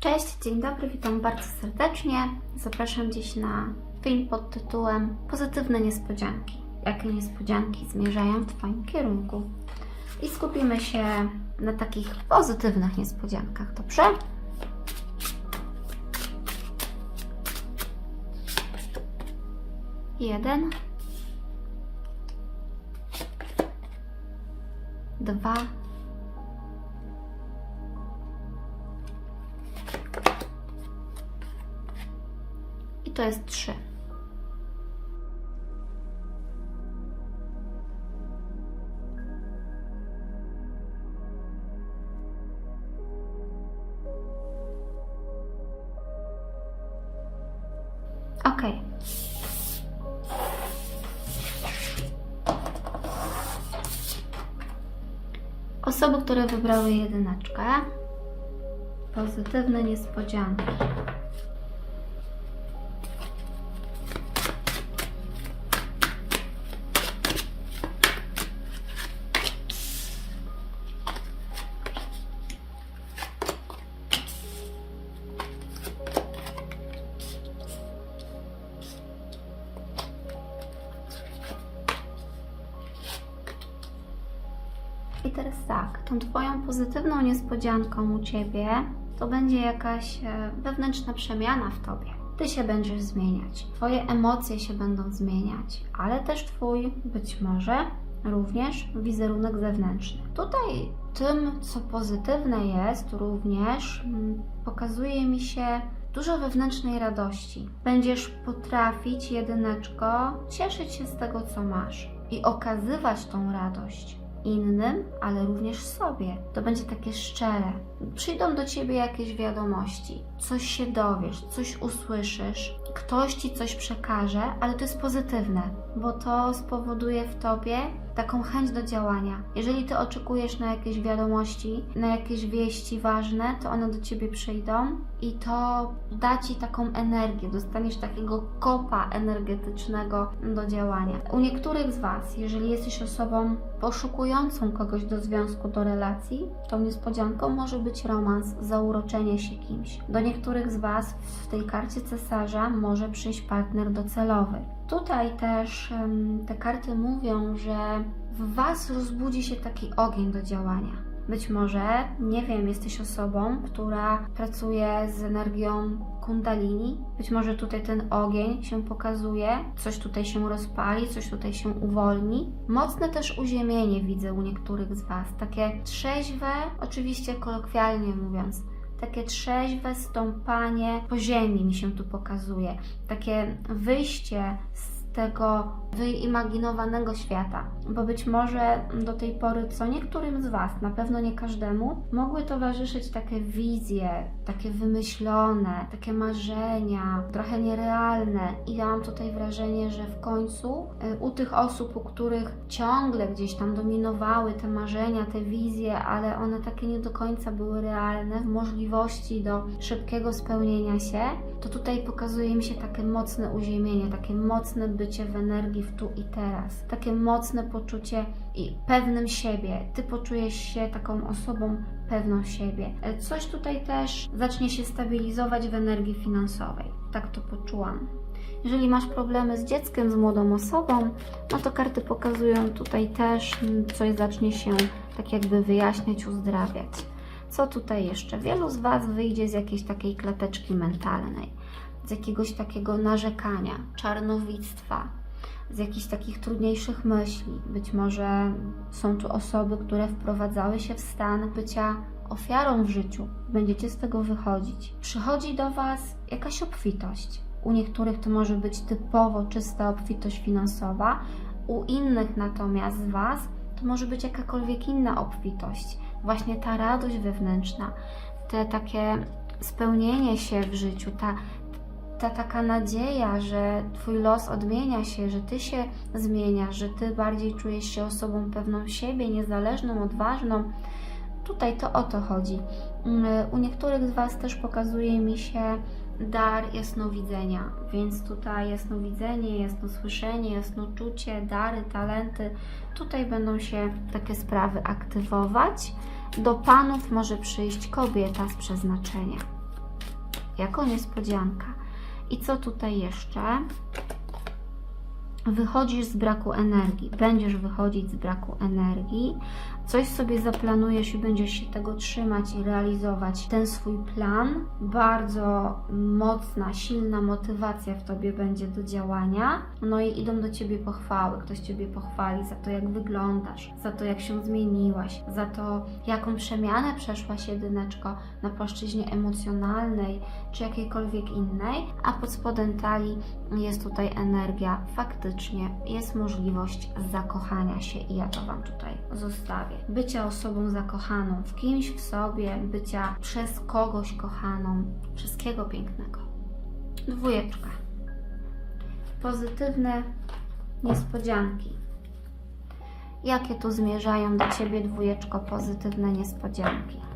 Cześć, dzień dobry, witam bardzo serdecznie. Zapraszam dziś na film pod tytułem Pozytywne niespodzianki. Jakie niespodzianki zmierzają w Twoim kierunku? I skupimy się na takich pozytywnych niespodziankach, dobrze? Jeden. Dwa. To jest trzy. Ok. Osoby, które wybrały jedyneczkę. Pozytywne niespodzianki. Pozytywną niespodzianką u Ciebie to będzie jakaś e, wewnętrzna przemiana w Tobie. Ty się będziesz zmieniać, Twoje emocje się będą zmieniać, ale też Twój być może również wizerunek zewnętrzny. Tutaj tym, co pozytywne jest, również mm, pokazuje mi się dużo wewnętrznej radości. Będziesz potrafić, jedyneczko, cieszyć się z tego, co masz i okazywać tą radość innym, ale również sobie. To będzie takie szczere. Przyjdą do ciebie jakieś wiadomości, coś się dowiesz, coś usłyszysz, ktoś ci coś przekaże, ale to jest pozytywne, bo to spowoduje w tobie taką chęć do działania. Jeżeli ty oczekujesz na jakieś wiadomości, na jakieś wieści ważne, to one do ciebie przyjdą i to da ci taką energię, dostaniesz takiego kopa energetycznego do działania. U niektórych z Was, jeżeli jesteś osobą poszukującą kogoś do związku, do relacji, tą niespodzianką może być romans, zauroczenie się kimś. Do niektórych z Was w tej karcie cesarza może przyjść partner docelowy. Tutaj też em, te karty mówią, że w Was rozbudzi się taki ogień do działania. Być może, nie wiem, jesteś osobą, która pracuje z energią kundalini. Być może tutaj ten ogień się pokazuje, coś tutaj się rozpali, coś tutaj się uwolni. Mocne też uziemienie widzę u niektórych z Was. Takie trzeźwe, oczywiście kolokwialnie mówiąc, takie trzeźwe stąpanie po ziemi mi się tu pokazuje. Takie wyjście z tego wyimaginowanego świata, bo być może do tej pory, co niektórym z Was, na pewno nie każdemu, mogły towarzyszyć takie wizje, takie wymyślone, takie marzenia, trochę nierealne. I ja mam tutaj wrażenie, że w końcu y, u tych osób, u których ciągle gdzieś tam dominowały te marzenia, te wizje, ale one takie nie do końca były realne, w możliwości do szybkiego spełnienia się, to tutaj pokazuje mi się takie mocne uziemienie, takie mocne bycie w energii w tu i teraz, takie mocne poczucie i pewnym siebie. Ty poczujesz się taką osobą pewną siebie. E, Coś tutaj też zacznie się stabilizować w energii finansowej. Tak to poczułam. Jeżeli masz problemy z dzieckiem, z młodą osobą, no to karty pokazują tutaj też coś zacznie się tak jakby wyjaśniać, uzdrawiać. Co tutaj jeszcze? Wielu z Was wyjdzie z jakiejś takiej klateczki mentalnej, z jakiegoś takiego narzekania, czarnowictwa, z jakichś takich trudniejszych myśli. Być może są tu osoby, które wprowadzały się w stan bycia ofiarą w życiu. Będziecie z tego wychodzić. Przychodzi do Was jakaś obfitość. U niektórych to może być typowo czysta obfitość finansowa, u innych natomiast z Was to może być jakakolwiek inna obfitość. Właśnie ta radość wewnętrzna, te takie spełnienie się w życiu, ta, ta taka nadzieja, że Twój los odmienia się, że Ty się zmieniasz, że Ty bardziej czujesz się osobą pewną siebie, niezależną, odważną. Tutaj to o to chodzi. Mm, U niektórych z Was też pokazuje mi się dar jasnowidzenia, więc tutaj jasnowidzenie, jasnosłyszenie, jasnoczucie, dary, talenty, tutaj będą się takie sprawy aktywować. Do Panów może przyjść kobieta z przeznaczenia. jako niespodzianka. I co tutaj jeszcze? Wychodzisz z braku energii, będziesz wychodzić z braku energii, coś sobie zaplanujesz i będziesz się tego trzymać i realizować ten swój plan. Bardzo mocna, silna motywacja w tobie będzie do działania. No i idą do ciebie pochwały. Ktoś ciebie pochwali za to, jak wyglądasz, za to, jak się zmieniłaś, za to, jaką przemianę przeszłaś jedyneczko na płaszczyźnie emocjonalnej czy jakiejkolwiek innej, a pod spodem talii jest tutaj energia, faktycznie jest możliwość zakochania się i ja to Wam tutaj zostawię. Bycia osobą zakochaną w kimś, w sobie, bycia przez kogoś kochaną, wszystkiego pięknego. Dwójeczka. Pozytywne niespodzianki. Jakie tu zmierzają do Ciebie dwójeczko pozytywne niespodzianki?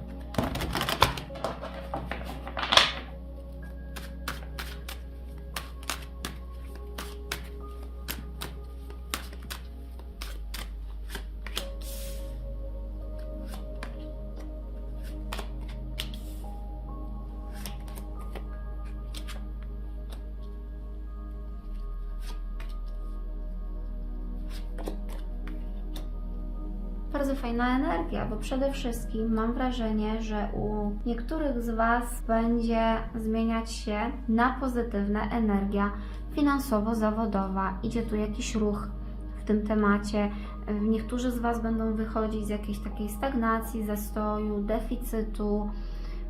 Bardzo fajna energia, bo przede wszystkim mam wrażenie, że u niektórych z Was będzie zmieniać się na pozytywne energia finansowo-zawodowa. Idzie tu jakiś ruch w tym temacie. Niektórzy z Was będą wychodzić z jakiejś takiej stagnacji, zastoju, deficytu,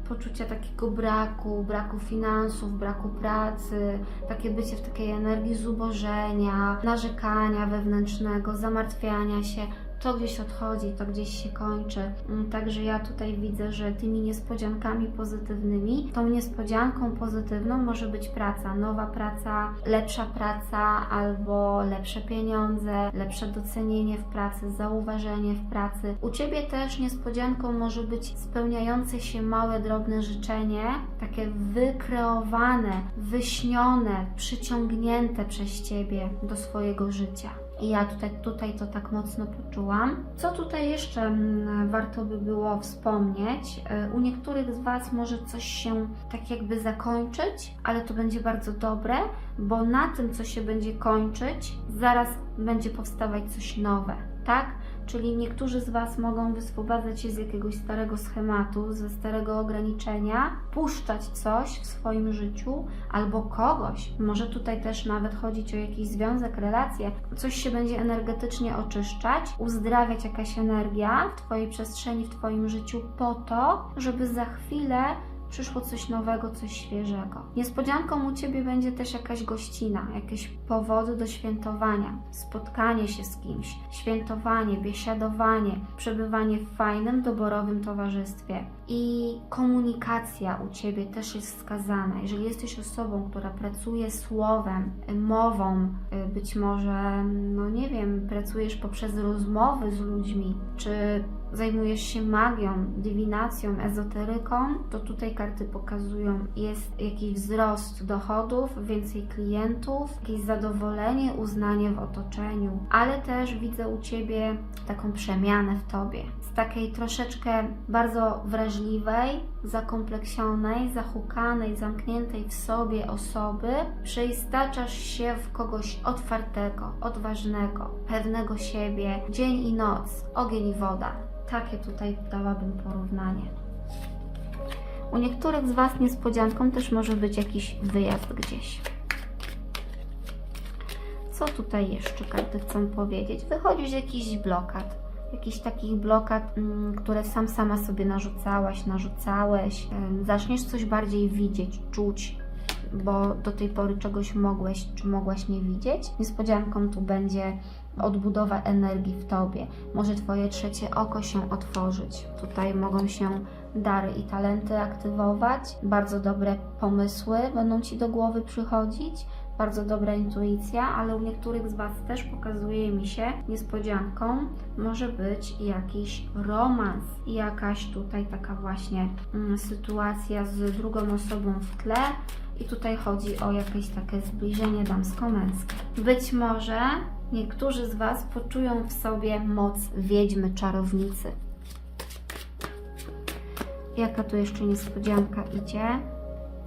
poczucia takiego braku, braku finansów, braku pracy, takie bycie w takiej energii zubożenia, narzekania wewnętrznego, zamartwiania się. To gdzieś odchodzi, to gdzieś się kończy. Mm, Także ja tutaj widzę, że tymi niespodziankami pozytywnymi, tą niespodzianką pozytywną może być praca, nowa praca, lepsza praca albo lepsze pieniądze, lepsze docenienie w pracy, zauważenie w pracy. U Ciebie też niespodzianką może być spełniające się małe, drobne życzenie, takie wykreowane, wyśnione, przyciągnięte przez Ciebie do swojego życia. I ja tutaj, tutaj to tak mocno poczułam. Co tutaj jeszcze mm, warto by było wspomnieć? E, U niektórych z Was może coś się tak jakby zakończyć, ale to będzie bardzo dobre, bo na tym, co się będzie kończyć, zaraz będzie powstawać coś nowe, tak? Czyli niektórzy z Was mogą wyswobadzać się z jakiegoś starego schematu, ze starego ograniczenia, puszczać coś w swoim życiu albo kogoś. Może tutaj też nawet chodzić o jakiś związek, relację. Coś się będzie energetycznie oczyszczać, uzdrawiać jakaś energia w Twojej przestrzeni, w Twoim życiu po to, żeby za chwilę przyszło coś nowego, coś świeżego. Niespodzianką u Ciebie będzie też jakaś gościna, jakieś powody do świętowania, spotkanie się z kimś, świętowanie, biesiadowanie, przebywanie w fajnym, doborowym towarzystwie. I komunikacja u Ciebie też jest wskazana. Jeżeli jesteś osobą, która pracuje słowem, mową, być może, no nie wiem, pracujesz poprzez rozmowy z ludźmi, czy zajmujesz się magią, dywinacją, ezoteryką, to tutaj karty pokazują, jest jakiś wzrost dochodów, więcej klientów, jakieś zadowolenie, uznanie w otoczeniu, ale też widzę u Ciebie taką przemianę w Tobie. Z takiej troszeczkę bardzo wrażliwej, zakompleksionej, zahukanej, zamkniętej w sobie osoby, przeistaczasz się w kogoś otwartego, odważnego, pewnego siebie, dzień i noc, ogień i woda. Takie tutaj dałabym porównanie. U niektórych z Was niespodzianką też może być jakiś wyjazd gdzieś. Co tutaj jeszcze karty chcą powiedzieć? Wychodzisz z jakichś blokad. Jakichś takich blokad, mm, które sam sama sobie narzucałaś, narzucałeś. Zaczniesz coś bardziej widzieć, czuć, bo do tej pory czegoś mogłeś czy mogłaś nie widzieć. Niespodzianką tu będzie odbudowa energii w tobie. Może Twoje trzecie oko się otworzyć. Tutaj mogą się dary i talenty aktywować. Bardzo dobre pomysły będą Ci do głowy przychodzić. Bardzo dobra intuicja, ale u niektórych z Was też pokazuje mi się niespodzianką może być jakiś romans jakaś tutaj taka właśnie mm, sytuacja z drugą osobą w tle. I tutaj chodzi o jakieś takie zbliżenie damsko-męskie. Być może niektórzy z Was poczują w sobie moc wiedźmy, czarownicy. Jaka tu jeszcze niespodzianka idzie?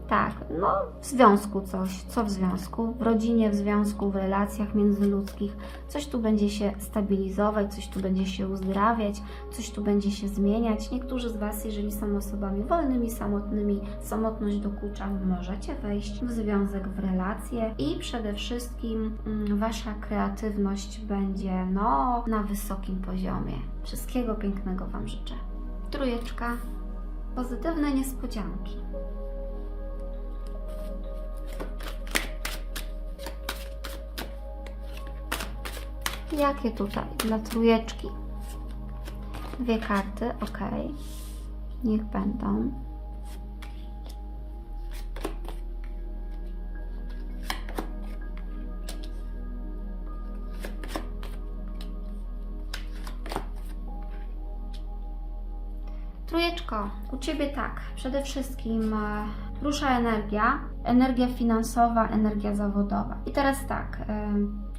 Tak, no w związku coś. Co w związku? W rodzinie, w związku, w relacjach międzyludzkich. Coś tu będzie się stabilizować, coś tu będzie się uzdrawiać, coś tu będzie się zmieniać. Niektórzy z Was, jeżeli są osobami wolnymi, samotnymi, samotność dokucza, możecie wejść w związek, w relacje i przede wszystkim mm, Wasza kreatywność będzie no na wysokim poziomie. Wszystkiego pięknego Wam życzę. Trójeczka. Pozytywne niespodzianki. Jakie tutaj dla trójeczki? Dwie karty, ok. Niech będą. Trójeczko, u Ciebie tak. Przede wszystkim e, rusza energia, energia finansowa, energia zawodowa. I teraz tak,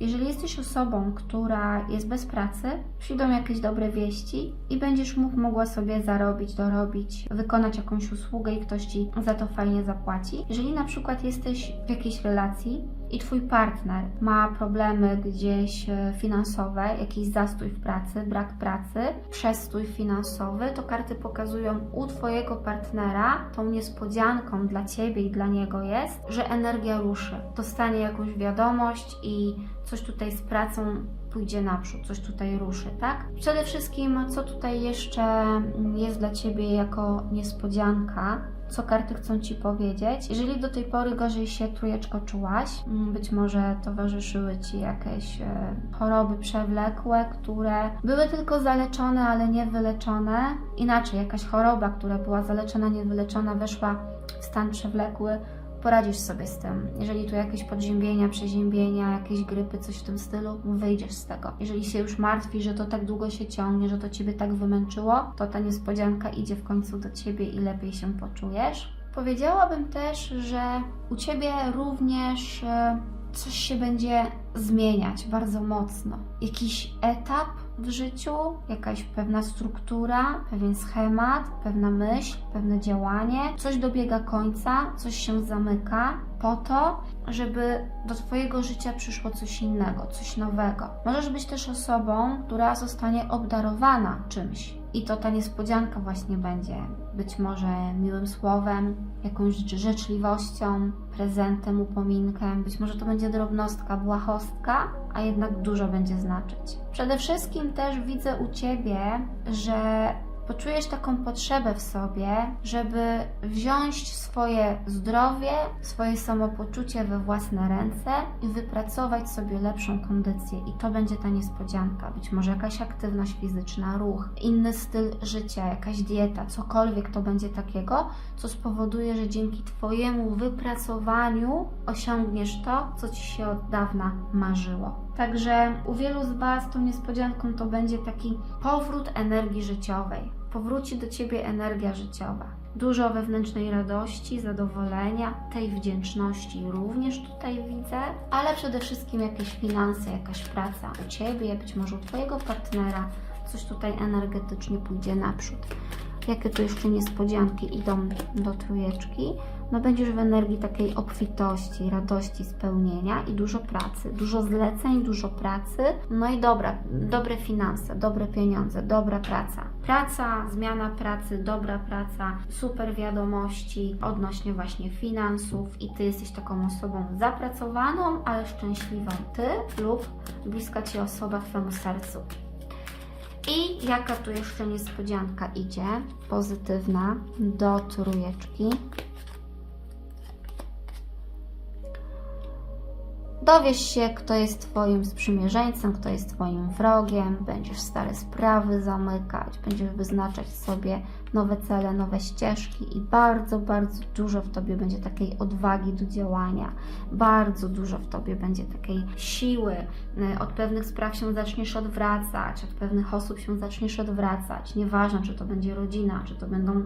jeżeli jesteś osobą, która jest bez pracy, przyjdą jakieś dobre wieści i będziesz mógł, mogła sobie zarobić, dorobić, wykonać jakąś usługę i ktoś Ci za to fajnie zapłaci. Jeżeli na przykład jesteś w jakiejś relacji i Twój partner ma problemy gdzieś e, finansowe, jakiś zastój w pracy, brak pracy, przestój finansowy, to karty pokazują u Twojego partnera tą niespodzianką dla Ciebie i dla niego jest, że energia ruszy. Dostanie jakąś wiadomość i coś tutaj z pracą pójdzie naprzód, coś tutaj ruszy, tak? Przede wszystkim, co tutaj jeszcze mm, jest dla Ciebie jako niespodzianka, co karty chcą Ci powiedzieć. Jeżeli do tej pory gorzej się trójeczko czułaś, mm, być może towarzyszyły Ci jakieś e, choroby przewlekłe, które były tylko zaleczone, ale nie wyleczone. Inaczej, jakaś choroba, która była zaleczona, nie wyleczona, weszła w stan przewlekły, poradzisz sobie z tym. Jeżeli tu jakieś podziębienia, przeziębienia, jakieś grypy, coś w tym stylu, wyjdziesz z tego. Jeżeli się już martwi, że to tak długo się ciągnie, że to Ciebie tak wymęczyło, to ta niespodzianka idzie w końcu do Ciebie i lepiej się poczujesz. Powiedziałabym też, że u Ciebie również e, coś się będzie zmieniać bardzo mocno. Jakiś etap w życiu, jakaś pewna struktura, pewien schemat, pewna myśl, pewne działanie, coś dobiega końca, coś się zamyka po to, żeby do Twojego życia przyszło coś innego, coś nowego. Możesz być też osobą, która zostanie obdarowana czymś. I to ta niespodzianka właśnie będzie. Być może miłym słowem, jakąś życzliwością, prezentem, upominkiem. Być może to będzie drobnostka, błahostka, a jednak dużo będzie znaczyć. Przede wszystkim też widzę u Ciebie, że poczujesz taką potrzebę w sobie, żeby wziąć swoje zdrowie, swoje samopoczucie we własne ręce i wypracować sobie lepszą kondycję. I to będzie ta niespodzianka. Być może jakaś aktywność fizyczna, ruch, inny styl życia, jakaś dieta, cokolwiek to będzie takiego, co spowoduje, że dzięki Twojemu wypracowaniu osiągniesz to, co Ci się od dawna marzyło. Także u wielu z Was tą niespodzianką to będzie taki powrót energii życiowej. Powróci do Ciebie energia życiowa. Dużo wewnętrznej radości, zadowolenia, tej wdzięczności również tutaj widzę, ale przede wszystkim jakieś finanse, jakaś praca u Ciebie, być może u Twojego partnera, coś tutaj energetycznie pójdzie naprzód. Jakie tu jeszcze niespodzianki idą do trójeczki? No będziesz w energii takiej obfitości, radości, spełnienia i dużo pracy, dużo zleceń, dużo pracy, no i dobra, dobre finanse, dobre pieniądze, dobra praca. Praca, zmiana pracy, dobra praca, super wiadomości odnośnie właśnie finansów i Ty jesteś taką osobą zapracowaną, ale szczęśliwą. Ty lub bliska Ci osoba w Twojemu sercu. I jaka tu jeszcze niespodzianka idzie, pozytywna, do trójeczki. Dowiesz się, kto jest Twoim sprzymierzeńcem, kto jest Twoim wrogiem, będziesz stare sprawy zamykać, będziesz wyznaczać sobie nowe cele, nowe ścieżki i bardzo, bardzo dużo w Tobie będzie takiej odwagi do działania, bardzo dużo w Tobie będzie takiej siły. Y, Od pewnych spraw się zaczniesz odwracać, od pewnych osób się zaczniesz odwracać. Nieważne, czy to będzie rodzina, czy to będą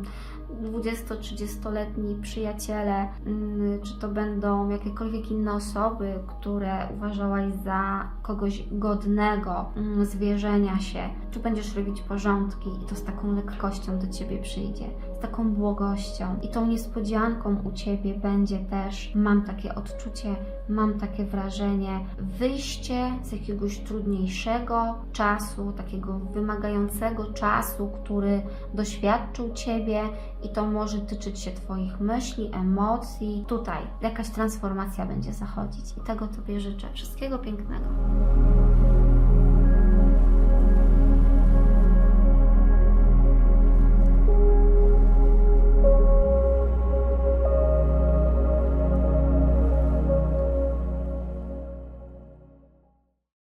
20-30-letni przyjaciele, mm, czy to będą jakiekolwiek inne osoby, które uważałaś za kogoś godnego mm, zwierzenia się, czy będziesz robić porządki i to z taką lekkością do Ciebie przyjdzie, z taką błogością. I tą niespodzianką u Ciebie będzie też, mam takie odczucie, mam takie wrażenie, wyjście z jakiegoś trudniejszego czasu, takiego wymagającego czasu, który doświadczył Ciebie i to może tyczyć się Twoich myśli, emocji. Tutaj jakaś transformacja będzie zachodzić i tego Tobie życzę. Wszystkiego pięknego.